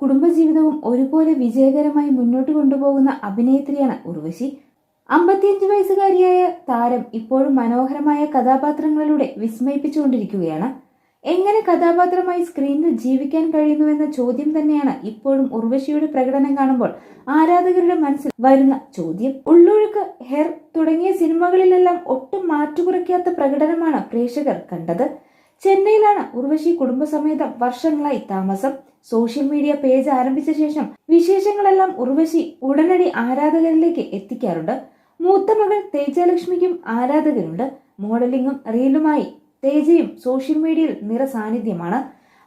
കുടുംബജീവിതവും ഒരുപോലെ വിജയകരമായി മുന്നോട്ട് കൊണ്ടുപോകുന്ന അഭിനേത്രിയാണ് ഉർവശി. അമ്പത്തിയഞ്ച് വയസ്സുകാരിയായ താരം ഇപ്പോഴും മനോഹരമായ കഥാപാത്രങ്ങളിലൂടെ വിസ്മയിപ്പിച്ചുകൊണ്ടിരിക്കുകയാണ്. എങ്ങനെ കഥാപാത്രമായി സ്ക്രീനിൽ ജീവിക്കാൻ കഴിയുന്നുവെന്ന ചോദ്യം തന്നെയാണ് ഇപ്പോഴും ഉർവശിയുടെ പ്രകടനം കാണുമ്പോൾ ആരാധകരുടെ മനസ്സിൽ വരുന്ന ചോദ്യം. ഉള്ളൊഴുക്ക് ഹെർ തുടങ്ങിയ സിനിമകളിലെല്ലാം ഒട്ടും മാറ്റുകുറയ്ക്കാത്ത പ്രകടനമാണ് പ്രേക്ഷകർ കണ്ടത്. ചെന്നൈയിലാണ് ഉർവശി കുടുംബസമേതം വർഷങ്ങളായി താമസം. സോഷ്യൽ മീഡിയ പേജ് ആരംഭിച്ച ശേഷം വിശേഷങ്ങളെല്ലാം ഉർവശി ഉടനടി ആരാധകരിലേക്ക് എത്തിക്കാറുണ്ട്. മൂത്ത മകൾ തേജലക്ഷ്മിക്കും ആരാധകരുണ്ട്. മോഡലിംഗും റീലുമായി തേജയും സോഷ്യൽ മീഡിയയിൽ നിറ സാന്നിധ്യമാണ്.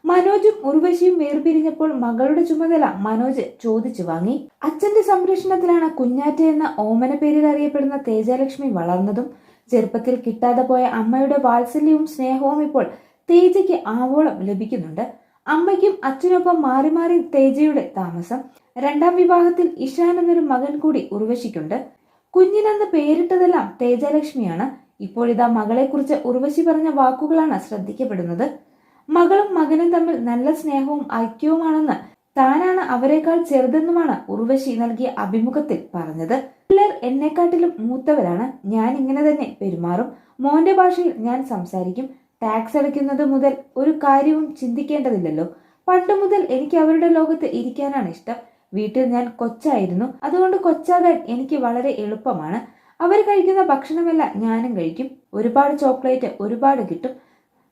മനോജും ഉർവശിയും വേർപിരിഞ്ഞപ്പോൾ മകളുടെ ചുമതല മനോജ് ചോദിച്ചു വാങ്ങി. അച്ഛന്റെ സംരക്ഷണത്തിലാണ് കുഞ്ഞാറ്റ എന്ന ഓമന പേരിൽ അറിയപ്പെടുന്ന തേജലക്ഷ്മി വളർന്നതും ചെറുപ്പത്തിൽ കിട്ടാതെ പോയ അമ്മയുടെ വാത്സല്യവും സ്നേഹവും ഇപ്പോൾ തേജയ്ക്ക് ആവോളം ലഭിക്കുന്നുണ്ട്. അമ്മയ്ക്കും അച്ഛനൊപ്പം മാറി മാറി തേജയുടെ താമസം. രണ്ടാം വിവാഹത്തിൽ ഇഷാൻ എന്നൊരു മകൻ കൂടി ഉർവശിക്കുണ്ട്. കുഞ്ഞിനെന്ന് പേരിട്ടതെല്ലാം തേജലക്ഷ്മിയാണ്. ഇപ്പോഴിതാ മകളെക്കുറിച്ച് ഉർവശി പറഞ്ഞ വാക്കുകളാണ് ശ്രദ്ധിക്കപ്പെടുന്നത്. മകളും മകനും തമ്മിൽ നല്ല സ്നേഹവും ഐക്യവുമാണെന്ന് താനാണ് അവരെക്കാൾ ചെറുതെന്നുമാണ് ഉർവശി നൽകിയ അഭിമുഖത്തിൽ പറഞ്ഞത്. പിള്ളേർ എന്നെക്കാട്ടിലും മൂത്തവരാണ്. ഞാൻ ഇങ്ങനെ തന്നെ പെരുമാറും. മോന്റെ ഭാഷയിൽ ഞാൻ സംസാരിക്കും. ടാക്സ് അടയ്ക്കുന്നത് മുതൽ ഒരു കാര്യവും ചിന്തിക്കേണ്ടതില്ലല്ലോ. പണ്ട് മുതൽ എനിക്ക് അവരുടെ ലോകത്ത് ഇരിക്കാനാണ് ഇഷ്ടം. വീട്ടിൽ ഞാൻ കൊച്ചായിരുന്നു. അതുകൊണ്ട് കൊച്ചാകാൻ എനിക്ക് വളരെ എളുപ്പമാണ്. അവർ കഴിക്കുന്ന ഭക്ഷണമെല്ലാം ഞാനും കഴിക്കും. ഒരുപാട് ചോക്ലേറ്റ് ഒരുപാട് കിട്ടും.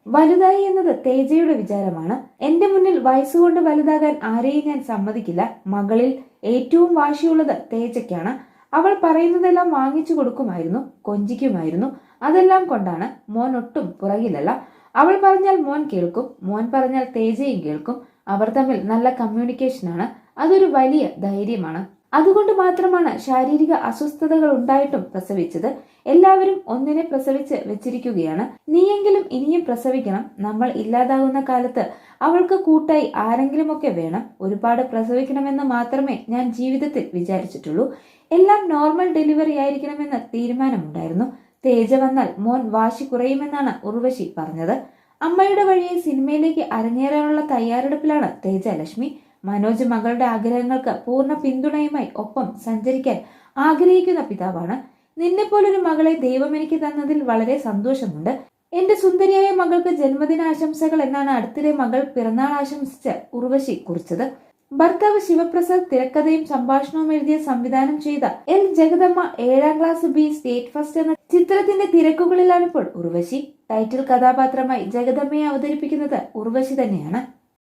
വലുതായി എന്നത് തേജയുടെ വിചാരമാണ്. എന്റെ മുന്നിൽ വയസ്സുകൊണ്ട് വലുതാകാൻ ആരെയും ഞാൻ സമ്മതിക്കില്ല. മകളിൽ ഏറ്റവും വാശിയുള്ളത് തേജയ്ക്കാണ്. അവൾ പറയുന്നതെല്ലാം വാങ്ങിച്ചു കൊടുക്കുമായിരുന്നു കൊഞ്ചിക്കുമായിരുന്നു. അതെല്ലാം കൊണ്ടാണ് മോൻ ഒട്ടും പുറകിലല്ല. അവൾ പറഞ്ഞാൽ മോൻ കേൾക്കും മോൻ പറഞ്ഞാൽ തേജയും കേൾക്കും. അവർ തമ്മിൽ നല്ല കമ്മ്യൂണിക്കേഷനാണ് അതൊരു വലിയ ധൈര്യമാണ്. അതുകൊണ്ട് മാത്രമാണ് ശാരീരിക അസ്വസ്ഥതകൾ ഉണ്ടായിട്ടും പ്രസവിച്ചത്. എല്ലാവരും ഒന്നിനെ പ്രസവിച്ച് വെച്ചിരിക്കുകയാണ്. നീയെങ്കിലും ഇനിയും പ്രസവിക്കണം. നമ്മൾ ഇല്ലാതാകുന്ന കാലത്ത് അവൾക്ക് കൂട്ടായി ആരെങ്കിലുമൊക്കെ വേണം. ഒരുപാട് പ്രസവിക്കണമെന്ന് മാത്രമേ ഞാൻ ജീവിതത്തിൽ വിചാരിച്ചിട്ടുള്ളൂ. എല്ലാം നോർമൽ ഡെലിവറി ആയിരിക്കണമെന്ന് തീരുമാനമുണ്ടായിരുന്നു. തേജ വന്നാൽ മോൻ വാശി കുറയുമെന്നാണ് ഉർവശി പറഞ്ഞത്. അമ്മയുടെ വഴിയെ സിനിമയിലേക്ക് അരങ്ങേറാനുള്ള തയ്യാറെടുപ്പിലാണ് തേജ ലക്ഷ്മി. മനോജ് മകളുടെ ആഗ്രഹങ്ങൾക്ക് പൂർണ പിന്തുണയുമായി ഒപ്പം സഞ്ചരിക്കാൻ ആഗ്രഹിക്കുന്ന പിതാവാണ്. നിന്നെപ്പോലൊരു മകളെ ദൈവം എനിക്ക് തന്നതിൽ വളരെ സന്തോഷമുണ്ട്. എന്റെ സുന്ദരിയായ മകൾക്ക് ജന്മദിനാശംസകൾ എന്നാണ് അടുത്തിടെ മകൾ പിറന്നാൾ ആശംസിച്ച ഉർവശി കുറിച്ചത്. ഭർത്താവ് ശിവപ്രസാദ് തിരക്കഥയും സംഭാഷണവും എഴുതിയ സംവിധാനം ചെയ്ത എൽ ജഗദമ്മ ഏഴാം ക്ലാസ് ബി സ്റ്റേറ്റ് ഫസ്റ്റ് എന്ന ചിത്രത്തിന്റെ തിരക്കുകളിലാണിപ്പോൾ ഉർവശി. ടൈറ്റിൽ കഥാപാത്രമായി ജഗദമ്മയെ അവതരിപ്പിക്കുന്നത് ഉർവശി തന്നെയാണ്.